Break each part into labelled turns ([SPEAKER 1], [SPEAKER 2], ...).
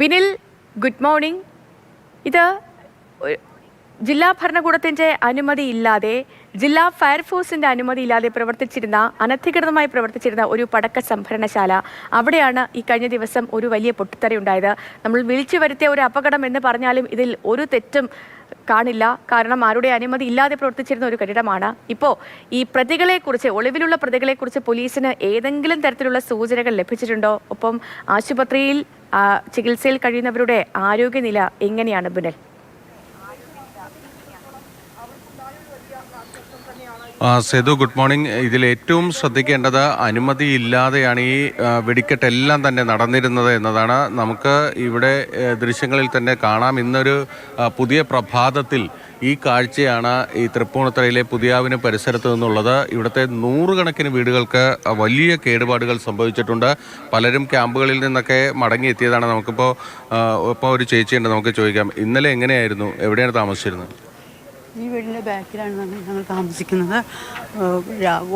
[SPEAKER 1] Binil good morning. ഇത് ജില്ലാ ഭരണകൂടത്തിന്റെ അനുമതി ഇല്ലാതെ ജില്ലാ ഫയർഫോഴ്സിന്റെ അനുമതി ഇല്ലാതെ പ്രവർത്തിച്ചിരുന്ന അനധികൃതമായി പ്രവർത്തിച്ചിരുന്ന ഒരു പടക്ക സംഭരണശാല. അവിടെയാണ് ഈ കഴിഞ്ഞ ദിവസം ഒരു വലിയ പൊട്ടിത്തെറിയുണ്ടായത് നമ്മൾ വിളിച്ചു വരുത്തിയ ഒരു അപകടം എന്ന് പറഞ്ഞാലും ഇതിൽ ഒരു തെറ്റും കാണില്ല. കാരണം ആരുടെ അനുമതി ഇല്ലാതെ പ്രവർത്തിച്ചിരുന്ന ഒരു കെട്ടിടമാണ്. ഇപ്പോൾ ഈ പ്രതികളെ കുറിച്ച് ഒളിവിലുള്ള പ്രതികളെ കുറിച്ച് പോലീസിന് ഏതെങ്കിലും തരത്തിലുള്ള സൂചനകൾ ലഭിച്ചിട്ടുണ്ടോ? ഒപ്പം ആശുപത്രിയിൽ ചികിത്സയിൽ കഴിയുന്നവരുടെ ആരോഗ്യനില എങ്ങനെയാണ് ബുനൽ?
[SPEAKER 2] Sethu good morning. ഇതിൽ ഏറ്റവും ശ്രദ്ധിക്കേണ്ടത് അനുമതിയില്ലാതെയാണ് ഈ വെടിക്കെട്ടെല്ലാം തന്നെ നടന്നിരുന്നത് എന്നതാണ്. നമുക്ക് ഇവിടെ ദൃശ്യങ്ങളിൽ തന്നെ കാണാം. ഇന്നൊരു പുതിയ പ്രഭാതത്തിൽ ഈ കാഴ്ചയാണ് ഈ തൃപ്പൂണിത്തറയിലെ പുതിയാവിന് പരിസരത്ത് നിന്നുള്ളത്. ഇവിടുത്തെ നൂറുകണക്കിന് വീടുകൾക്ക് വലിയ കേടുപാടുകൾ സംഭവിച്ചിട്ടുണ്ട്. പലരും ക്യാമ്പുകളിൽ നിന്നൊക്കെ മടങ്ങിയെത്തിയതാണ് നമുക്കിപ്പോൾ ഇപ്പോൾ ഒരു ചേച്ചിയുണ്ട് നമുക്ക് ചോദിക്കാം. ഇന്നലെ എങ്ങനെയായിരുന്നു? എവിടെയാണ് താമസിച്ചിരുന്നത്?
[SPEAKER 3] ഈ വീടിന്റെ ബാക്കിലാണ് ഞങ്ങൾ താമസിക്കുന്നത്.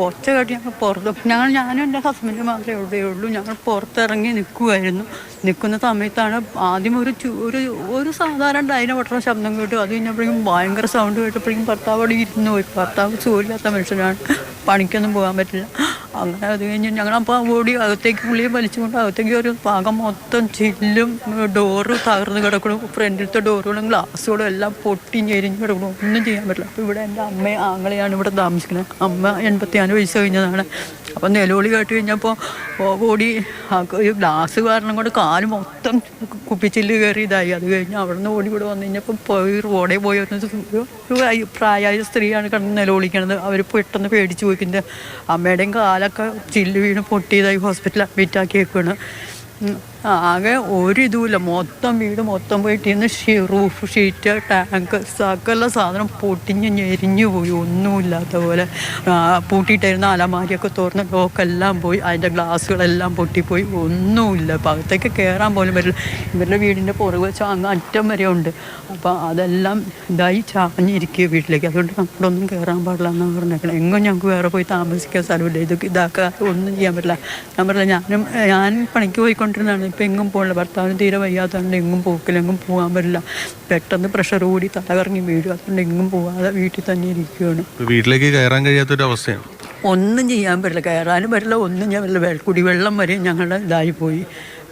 [SPEAKER 3] ഒറ്റ കെട്ടി ഞങ്ങൾ പുറത്ത് ഞങ്ങൾ ഞാനും എന്റെ ഹസ്ബൻഡ് മാത്രമേ ഇവിടെ ഉള്ളൂ. ഞങ്ങൾ പുറത്തിറങ്ങി നിൽക്കുമായിരുന്നു നിൽക്കുന്ന സമയത്താണ് ആദ്യം ഒരു ഒരു ഒരു സാധാരണ ഡൈന പൊട്ടുന്ന ശബ്ദം കേട്ടു. അത് കഴിഞ്ഞപ്പോഴേക്കും ഭയങ്കര സൗണ്ട് കേട്ടപ്പോഴേക്കും ഭർത്താവ് അവിടെ ഇരുന്ന് പോയി. ഭർത്താവ് സുഖമില്ലാത്ത മനുഷ്യനാണ്. പണിക്കൊന്നും പോകാൻ പറ്റില്ല. അങ്ങനെ അത് കഴിഞ്ഞ് ഞങ്ങളപ്പോൾ ഓടി അകത്തേക്ക് പുള്ളിയെ വലിച്ചുകൊണ്ട് അകത്തേക്ക് ഒരു ഭാഗം മൊത്തം ചില്ലും ഡോറ് തകർന്ന് കിടക്കണം. ഫ്രണ്ടിലത്തെ ഡോറുകളും ഗ്ലാസ്സുകളും എല്ലാം പൊട്ടി ഞെരിഞ്ഞ് കിടക്കണം. ഒന്നും ചെയ്യാൻ പറ്റില്ല. അപ്പോൾ ഇവിടെ എന്റെ അമ്മയെ ആങ്ങളെയാണ് ഇവിടെ താമസിക്കുന്നത്. അമ്മ എൺപത്തിനാല് വയസ്സ് കഴിഞ്ഞതാണ്. അപ്പം നിലവിളി കേട്ട് കഴിഞ്ഞപ്പോൾ ഓടി ഒരു ഗ്ലാസ് കാരണം കൊണ്ട് കാൽ മൊത്തം കുപ്പിച്ചില്ല് കയറി ഇതായി. അത് കഴിഞ്ഞ് അവിടെ നിന്ന് ഓടി കൂടെ വന്നു കഴിഞ്ഞപ്പോൾ പോയി റോഡേ പോയി. ഒരു പ്രായമായ സ്ത്രീയാണ് കിടന്ന് നിലവിളിക്കണത് അവർ പെട്ടെന്ന് പേടിച്ച് പോയിക്കുന്നത് അമ്മയുടെയും കാലൊക്കെ ചില്ല് വീണ് പൊട്ടിയതായി ഹോസ്പിറ്റലിൽ അഡ്മിറ്റ് ആക്കിയേക്കാണ് ഉം. ആകെ ഒരിതുമില്ല മൊത്തം വീട് മൊത്തം പോയിട്ടിന്ന് റൂഫ് ഷീറ്റ് ടാങ്ക് സകല സാധനം പൊട്ടിഞ്ഞ് ഞെരിഞ്ഞു പോയി. ഒന്നുമില്ലാത്ത പോലെ. പൂട്ടിയിട്ടായിരുന്ന അലമാരിയൊക്കെ തുറന്ന് ലോക്കെല്ലാം പോയി. അതിന്റെ ഗ്ലാസ്സുകളെല്ലാം പൊട്ടിപ്പോയി. ഒന്നുമില്ല. അപ്പം അകത്തേക്ക് കയറാൻ പോലും പറ്റില്ല. ഇവരുടെ വീടിന്റെ പുറകു വെച്ചാൽ അങ്ങ് അറ്റം വരെ ഉണ്ട്. അപ്പോൾ അതെല്ലാം ഇതായി ചാഞ്ഞിരിക്കുക വീട്ടിലേക്ക്. അതുകൊണ്ട് നമ്മളൊന്നും കയറാൻ പാടില്ല എന്നാണ് പറഞ്ഞേക്കണം. എങ്ങും ഞങ്ങൾക്ക് വേറെ പോയി താമസിക്കാൻ സ്ഥലമില്ല. ഇതൊക്കെ ഇതാക്കാതെ ഒന്നും ചെയ്യാൻ പറ്റില്ല. ഞാൻ പറഞ്ഞില്ല ഞാനും ഞാൻ പണിക്ക് പോയിക്കൊണ്ടിരുന്നതാണ്. ഇപ്പം എങ്ങും പോകില്ല ഭർത്താവിന് തീരെ വയ്യാത്തതുകൊണ്ട് എങ്ങും പോക്കില്ല എങ്ങും പോകാൻ പറ്റില്ല. പെട്ടെന്ന് പ്രഷർ കൂടി തലകറങ്ങി വീഴും. അതുകൊണ്ട് എങ്ങും പോകാതെ വീട്ടിൽ തന്നെ ഇരിക്കുകയാണ്
[SPEAKER 2] വീട്ടിലേക്ക് കയറാൻ കഴിയാത്തൊരു അവസ്ഥയാണ്.
[SPEAKER 3] ഒന്നും ചെയ്യാൻ പറ്റില്ല. കയറാനും പറ്റില്ല. ഒന്നും ചെയ്യാൻ പറ്റില്ല. കുടി കുടിവെള്ളം വരെ ഞങ്ങളുടെ ഇതായി പോയി.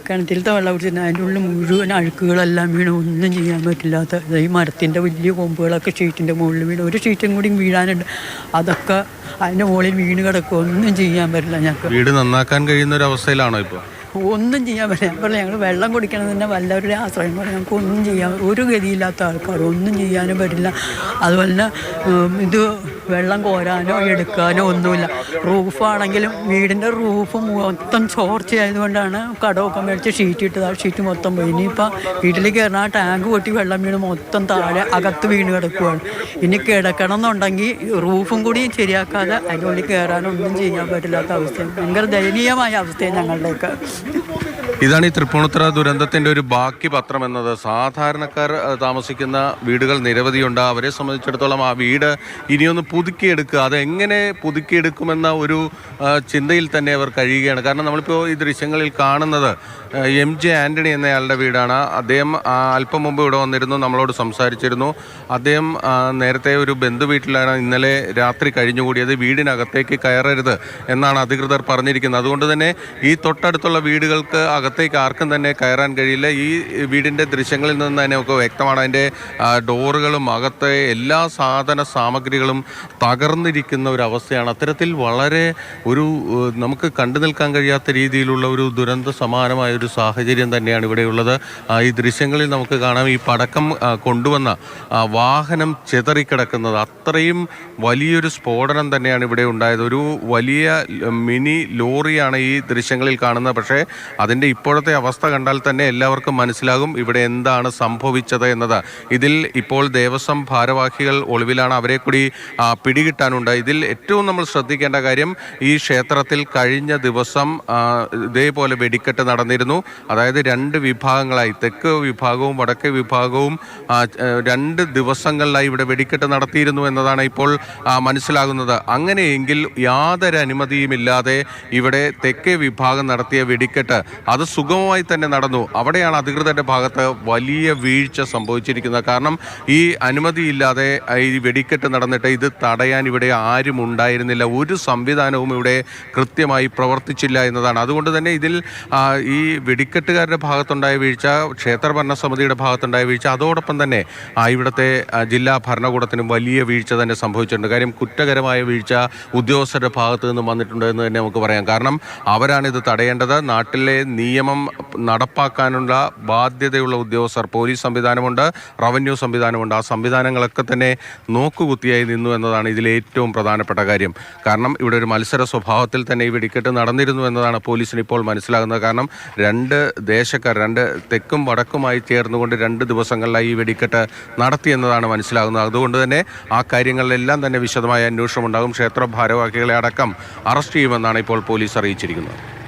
[SPEAKER 3] കിണറ്റിലത്തെ വെള്ളം കുടിച്ചിട്ട് അതിന്റെ ഉള്ളിൽ മുഴുവൻ അഴുക്കുകളെല്ലാം വീണ് ഒന്നും ചെയ്യാൻ പറ്റില്ലാത്ത ഈ മരത്തിന്റെ വലിയ കൊമ്പുകളൊക്കെ ഷീറ്റിന്റെ മുകളിൽ വീണ് ഒരു ഷീറ്റും കൂടി വീഴാനുണ്ട്. അതൊക്കെ അതിന്റെ മുകളിൽ വീണ് കിടക്കുക ഒന്നും ചെയ്യാൻ പറ്റില്ല ഞങ്ങൾക്ക്.
[SPEAKER 2] വീട് നന്നാക്കാൻ കഴിയുന്ന ഒരു അവസ്ഥയിലാണോ ഇപ്പോൾ
[SPEAKER 3] ഒന്നും ചെയ്യാൻ പറ്റില്ല. ഞാൻ പറഞ്ഞു ഞങ്ങൾ വെള്ളം കുടിക്കണം തന്നെ വല്ലവരുടെ ആശ്രയം പറഞ്ഞു ഞങ്ങൾക്ക് ഒന്നും ചെയ്യാൻ ഒരു ഗതിയില്ലാത്ത ആൾക്കാർ ഒന്നും ചെയ്യാനും പറ്റില്ല. അതുപോലെ ഇത് വെള്ളം കോരാനോ എടുക്കാനോ ഒന്നുമില്ല. റൂഫാണെങ്കിലും വീടിന്റെ റൂഫ് മൊത്തം ചോർച്ചയായതുകൊണ്ടാണ് കടമൊക്കെ മേടിച്ച് ഷീറ്റ് ഇട്ടത്. ആ ഷീറ്റ് മൊത്തം പോയി. ഇനിയിപ്പോൾ വീട്ടിലേക്ക് കയറുന്ന ആ ടാങ്ക് പൊട്ടി വെള്ളം വീണ് മൊത്തം താഴെ അകത്ത് വീണ് കിടക്കുകയാണ് ഇനി കിടക്കണം എന്നുണ്ടെങ്കിൽ റൂഫും കൂടി ശരിയാക്കാതെ അതിനുള്ളിൽ കയറാനൊന്നും ചെയ്യാൻ പറ്റില്ലാത്ത അവസ്ഥയാണ്. ഭയങ്കര ദയനീയമായ അവസ്ഥയാണ് ഞങ്ങളുടെയൊക്കെ.
[SPEAKER 2] ഇതാണ് ഈ തൃപ്പൂണിത്തുറ ദുരന്തത്തിന്റെ ഒരു ബാക്കി പത്രം എന്നത്. സാധാരണക്കാർ താമസിക്കുന്ന വീടുകൾ നിരവധിയുണ്ട്. അവരെ സംബന്ധിച്ചിടത്തോളം ആ വീട് ഇനിയൊന്ന് പുതുക്കിയെടുക്കുക. അതെങ്ങനെ പുതുക്കിയെടുക്കുമെന്ന ഒരു ചിന്തയിൽ തന്നെ അവർ കഴിയുകയാണ്. കാരണം നമ്മളിപ്പോൾ ഈ ദൃശ്യങ്ങളിൽ കാണുന്നത് എം ജെ ആന്റണി എന്നയാളുടെ വീടാണ്. അദ്ദേഹം അല്പം മുമ്പ് ഇവിടെ വന്നിരുന്നു നമ്മളോട് സംസാരിച്ചിരുന്നു. അദ്ദേഹം നേരത്തെ ഒരു ബന്ധു വീട്ടിലാണ് ഇന്നലെ രാത്രി കഴിഞ്ഞുകൂടിയത്. വീടിനകത്തേക്ക് കയറരുത് എന്നാണ് അധികൃതർ പറഞ്ഞിരിക്കുന്നത്. അതുകൊണ്ട് തന്നെ ഈ തൊട്ടടുത്തുള്ള വീടുകൾക്ക് അകത്തേക്ക് ആർക്കും തന്നെ കയറാൻ കഴിയില്ല. ഈ വീടിന്റെ ദൃശ്യങ്ങളിൽ നിന്ന് തന്നെ നമുക്ക് വ്യക്തമാണ് അതിന്റെ ഡോറുകളും അകത്തെ എല്ലാ സാധന സാമഗ്രികളും തകർന്നിരിക്കുന്ന ഒരു അവസ്ഥയാണ്. അത്തരത്തിൽ വളരെ ഒരു നമുക്ക് കണ്ടു നിൽക്കാൻ കഴിയാത്ത രീതിയിലുള്ള ഒരു ദുരന്ത സമാനമായ ഒരു സാഹചര്യം തന്നെയാണ് ഇവിടെയുള്ളത് ഈ ദൃശ്യങ്ങളിൽ നമുക്ക് കാണാം ഈ പടക്കം കൊണ്ടുവന്ന വാഹനം ചിതറിക്കിടക്കുന്നത്. അത്രയും വലിയൊരു സ്ഫോടനം തന്നെയാണ് ഇവിടെ ഉണ്ടായത്. ഒരു വലിയ മിനി ലോറിയാണ് ഈ ദൃശ്യങ്ങളിൽ കാണുന്നത്. പക്ഷേ അതിന്റെ ഇപ്പോഴത്തെ അവസ്ഥ കണ്ടാൽ തന്നെ എല്ലാവർക്കും മനസ്സിലാകും ഇവിടെ എന്താണ് സംഭവിച്ചത് എന്നത്. ഇതിൽ ഇപ്പോൾ ദേവസ്വം ഭാരവാഹികൾ ഒളിവിലാണ്. അവരെ കൂടി പിടികിട്ടാനുണ്ട്. ഇതിൽ ഏറ്റവും നമ്മൾ ശ്രദ്ധിക്കേണ്ട കാര്യം ഈ ക്ഷേത്രത്തിൽ കഴിഞ്ഞ ദിവസം ഇതേപോലെ വെടിക്കെട്ട് നടന്നിരുന്നു. അതായത് രണ്ട് വിഭാഗങ്ങളായി തെക്ക് വിഭാഗവും വടക്ക് വിഭാഗവും രണ്ട് ദിവസങ്ങളിലായി ഇവിടെ വെടിക്കെട്ട് നടത്തിയിരുന്നു എന്നതാണ് ഇപ്പോൾ മനസ്സിലാകുന്നത്. അങ്ങനെയെങ്കിൽ യാതൊരു അനുമതിയുമില്ലാതെ ഇവിടെ തെക്കേ വിഭാഗം നടത്തിയ വെടിക്കെട്ട്. അത് സുഗമമായി തന്നെ നടന്നു. അവിടെയാണ് അധികൃതരുടെ ഭാഗത്ത് വലിയ വീഴ്ച സംഭവിച്ചിരിക്കുന്നത്. കാരണം ഈ അനുമതിയില്ലാതെ ഈ വെടിക്കെട്ട് നടന്നിട്ട് ഇത് തടയാൻ ഇവിടെ ആരും ഉണ്ടായിരുന്നില്ല. ഒരു സംവിധാനവും ഇവിടെ കൃത്യമായി പ്രവർത്തിച്ചില്ല എന്നതാണ്. അതുകൊണ്ട് തന്നെ ഇതിൽ ഈ വെടിക്കെട്ടുകാരുടെ ഭാഗത്തുണ്ടായ വീഴ്ച ക്ഷേത്ര ഭരണസമിതിയുടെ ഭാഗത്തുണ്ടായ വീഴ്ച അതോടൊപ്പം തന്നെ ഇവിടുത്തെ ജില്ലാ ഭരണകൂടത്തിനും വലിയ വീഴ്ച തന്നെ സംഭവിച്ചിട്ടുണ്ട്. കാര്യം കുറ്റകരമായ വീഴ്ച ഉദ്യോഗസ്ഥരുടെ ഭാഗത്തു നിന്നും വന്നിട്ടുണ്ട് എന്ന് തന്നെ നമുക്ക് പറയാം. കാരണം അവരാണ് ഇത് തടയേണ്ടത്. നാട്ടിലെ നിയമം നടപ്പാക്കാനുള്ള ബാധ്യതയുള്ള ഉദ്യോഗസ്ഥർ പോലീസ് സംവിധാനമുണ്ട് റവന്യൂ സംവിധാനമുണ്ട്. ആ സംവിധാനങ്ങളൊക്കെ തന്നെ നോക്കുകുത്തിയായി നിന്നു എന്നതാണ് ഇതിലെ ഏറ്റവും പ്രധാനപ്പെട്ട കാര്യം. കാരണം ഇവിടെ ഒരു മത്സര സ്വഭാവത്തിൽ തന്നെ ഈ വെടിക്കെട്ട് നടന്നിരുന്നു എന്നതാണ് പോലീസിന് ഇപ്പോൾ മനസ്സിലാകുന്നത്. കാരണം രണ്ട് ദേശക്കാർ രണ്ട് തെക്കും വടക്കുമായി ചേർന്നുകൊണ്ട് രണ്ട് ദിവസങ്ങളിലായി ഈ വെടിക്കെട്ട് നടത്തി എന്നതാണ് മനസ്സിലാകുന്നത്. അതുകൊണ്ട് തന്നെ ആ കാര്യങ്ങളിലെല്ലാം തന്നെ വിശദമായ അന്വേഷണം ഉണ്ടാകും ക്ഷേത്ര ഭാരവാഹികളെ അടക്കം അറസ്റ്റ് ചെയ്യുമെന്നാണ് ഇപ്പോൾ പോലീസ് അറിയിച്ചിരിക്കുന്നത്.